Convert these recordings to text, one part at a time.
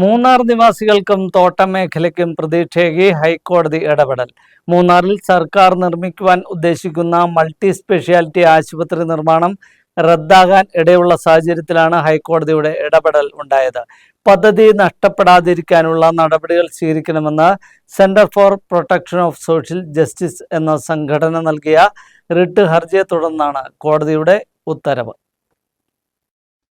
മൂന്നാർ നിവാസികൾക്കും തോട്ടം മേഖലയ്ക്കും പ്രതീക്ഷയേകി ഹൈക്കോടതി ഇടപെടൽ. മൂന്നാറിൽ സർക്കാർ നിർമ്മിക്കുവാൻ ഉദ്ദേശിക്കുന്ന മൾട്ടി സ്പെഷ്യാലിറ്റി ആശുപത്രി നിർമ്മാണം റദ്ദാകാൻ ഇടയുള്ള സാഹചര്യത്തിലാണ് ഹൈക്കോടതിയുടെ ഇടപെടൽ ഉണ്ടായത്. പദ്ധതി നഷ്ടപ്പെടാതിരിക്കാനുള്ള നടപടികൾ സ്വീകരിക്കണമെന്ന് centre for protection of social justice എന്ന സംഘടന നൽകിയ റിട്ട് ഹർജിയെ തുടർന്നാണ് കോടതിയുടെ ഉത്തരവ്.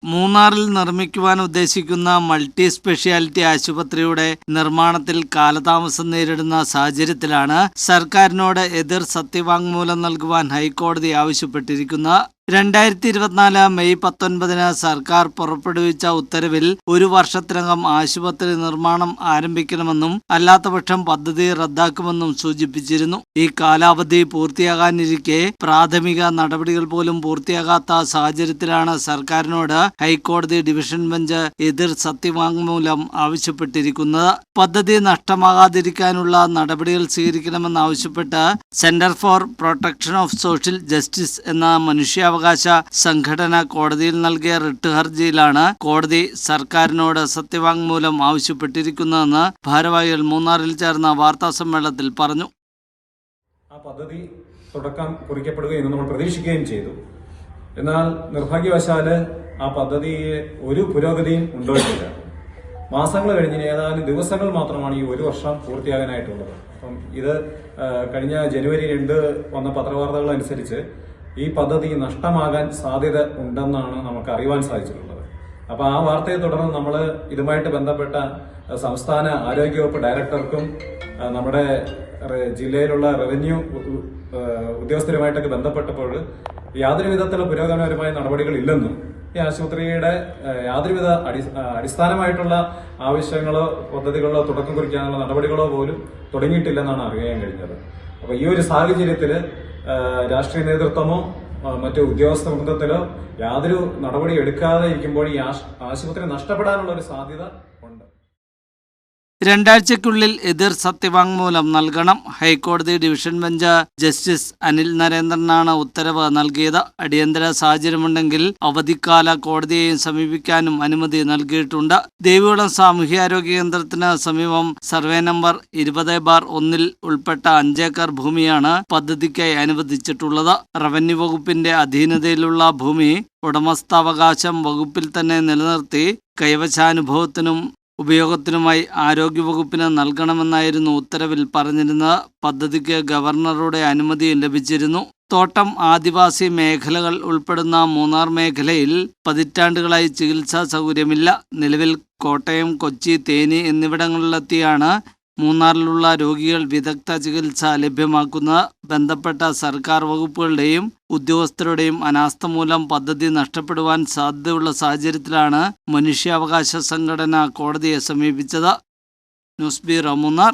മൂന്നാറിൽ നിർമ്മിക്കുവാൻ ഉദ്ദേശിക്കുന്ന മൾട്ടി സ്പെഷ്യാലിറ്റി ആശുപത്രിയുടെ നിർമ്മാണത്തിൽ കാലതാമസം നേരിടുന്ന സാഹചര്യത്തിലാണ് സർക്കാരിനോട് എതിർ സത്യവാങ്മൂലം നൽകുവാൻ ഹൈക്കോടതി ആവശ്യപ്പെട്ടിരിക്കുന്നത് രണ്ടായിരത്തി ഇരുപത്തിനാല് മെയ് പത്തൊൻപതിന് സർക്കാർ പുറപ്പെടുവിച്ച ഉത്തരവിൽ ഒരു വർഷത്തിനകം ആശുപത്രി നിർമ്മാണം ആരംഭിക്കണമെന്നും അല്ലാത്തപക്ഷം പദ്ധതി റദ്ദാക്കുമെന്നും സൂചിപ്പിച്ചിരുന്നു. ഈ കാലാവധി പൂർത്തിയാകാനിരിക്കെ പ്രാഥമിക നടപടികൾ പോലും പൂർത്തിയാകാത്ത സാഹചര്യത്തിലാണ് സർക്കാരിനോട് ഹൈക്കോടതി ഡിവിഷൻ ബെഞ്ച് എതിർ സത്യവാങ്മൂലം ആവശ്യപ്പെട്ടിരിക്കുന്നത്. പദ്ധതി നഷ്ടമാകാതിരിക്കാനുള്ള നടപടികൾ സ്വീകരിക്കണമെന്നാവശ്യപ്പെട്ട് centre for protection of social justice എന്ന മനുഷ്യാവകാശ സംഘടന കോടതിയിൽ നൽകിയ റിട്ട് ഹർജിയിലാണ് കോടതി സർക്കാരിനോട് സത്യവാങ്മൂലം ആവശ്യപ്പെട്ടിരിക്കുന്നതെന്ന് ഭാരവാഹികൾ മൂന്നാറിൽ ചേർന്ന വാർത്താ സമ്മേളനത്തിൽ പറഞ്ഞു. ആ പദ്ധതി തുടക്കം കുറിക്കപ്പെടുകയെന്ന് നമ്മൾ പ്രതീക്ഷിക്കുകയും ചെയ്തു. എന്നാൽ നിർഭാഗ്യവശാൽ ആ പദ്ധതിയെ ഒരു പുരോഗതിയും ഉണ്ടായിട്ടില്ല മാസങ്ങൾ കഴിഞ്ഞ് ഏതാനും ദിവസങ്ങൾ മാത്രമാണ് ഈ ഒരു വർഷം പൂർത്തിയാകാനായിട്ടുള്ളത്. അപ്പം ഇത് കഴിഞ്ഞ ജനുവരി രണ്ട് വന്ന പത്രവാർത്തകൾ അനുസരിച്ച് ഈ പദ്ധതി നഷ്ടമാകാൻ സാധ്യത ഉണ്ടെന്നാണ് നമുക്ക് അറിയുവാൻ സാധിച്ചിട്ടുള്ളത്. അപ്പൊ ആ വാർത്തയെ തുടർന്ന് നമ്മൾ ഇതുമായിട്ട് ബന്ധപ്പെട്ട സംസ്ഥാന ആരോഗ്യവകുപ്പ് ഡയറക്ടർക്കും നമ്മുടെ ജില്ലയിലുള്ള റവന്യൂ ഉദ്യോഗസ്ഥരുമായിട്ടൊക്കെ ബന്ധപ്പെട്ടപ്പോൾ യാതൊരു വിധത്തിലുള്ള പുരോഗമനപരമായ നടപടികൾ ഇല്ലെന്നും ഈ ആശുപത്രിയുടെ യാതൊരുവിധ അടി അടിസ്ഥാനമായിട്ടുള്ള ആവശ്യങ്ങളോ പദ്ധതികളോ തുടക്കം കുറിക്കാനുള്ള നടപടികളോ പോലും തുടങ്ങിയിട്ടില്ലെന്നാണ് അറിയാൻ കഴിഞ്ഞത്. അപ്പോൾ ഈ ഒരു സാഹചര്യത്തിൽ രാഷ്ട്രീയ നേതൃത്വമോ മറ്റു ഉദ്യോഗസ്ഥ വൃന്ദത്തിലോ യാതൊരു നടപടി എടുക്കാതെ ഇരിക്കുമ്പോൾ ഈ ആശ്- ആശുപത്രി നഷ്ടപ്പെടാനുള്ള ഒരു സാധ്യത രണ്ടാഴ്ചയ്ക്കുള്ളിൽ എതിർ സത്യവാങ്മൂലം നൽകണം. ഹൈക്കോടതി ഡിവിഷൻ ബെഞ്ച് ജസ്റ്റിസ് അനിൽ നരേന്ദ്രനാണ് ഉത്തരവ് നൽകിയത്. അടിയന്തര സാഹചര്യമുണ്ടെങ്കിൽ അവധിക്കാല കോടതിയെയും സമീപിക്കാനും അനുമതി നൽകിയിട്ടുണ്ട്. ദേവികുളം സാമൂഹ്യാരോഗ്യ കേന്ദ്രത്തിന് സമീപം സർവേ നമ്പർ ഇരുപത് ബാർ ഒന്നിൽ ഉൾപ്പെട്ട അഞ്ചേക്കർ ഭൂമിയാണ് പദ്ധതിക്കായി അനുവദിച്ചിട്ടുള്ളത്. റവന്യൂ വകുപ്പിന്റെ അധീനതയിലുള്ള ഭൂമി ഉടമസ്ഥാവകാശം വകുപ്പിൽ തന്നെ നിലനിർത്തി കൈവശാനുഭവത്തിനും ഉപയോഗത്തിനുമായി ആരോഗ്യവകുപ്പിന് നൽകണമെന്നായിരുന്നു ഉത്തരവിൽ പറഞ്ഞിരുന്നത്. പദ്ധതിക്ക് ഗവർണറുടെ അനുമതിയും ലഭിച്ചിരുന്നു. തോട്ടം ആദിവാസി മേഖലകൾ ഉൾപ്പെടുന്ന മൂന്നാർ മേഖലയിൽ പതിറ്റാണ്ടുകളായി ചികിത്സാ സൗകര്യമില്ല. നിലവിൽ കോട്ടയം കൊച്ചി തേനി എന്നിവിടങ്ങളിലെത്തിയാണ് മൂന്നാറിലുള്ള രോഗികൾ വിദഗ്ധ ചികിത്സ ലഭ്യമാക്കുന്ന ബന്ധപ്പെട്ട സർക്കാർ വകുപ്പുകളുടെയും ഉദ്യോഗസ്ഥരുടെയും അനാസ്ഥ മൂലം പദ്ധതി നഷ്ടപ്പെടുവാൻ സാധ്യതയുള്ള സാഹചര്യത്തിലാണ് മനുഷ്യാവകാശ സംഘടന കോടതിയെ സമീപിച്ചത്. News bureau Munnar.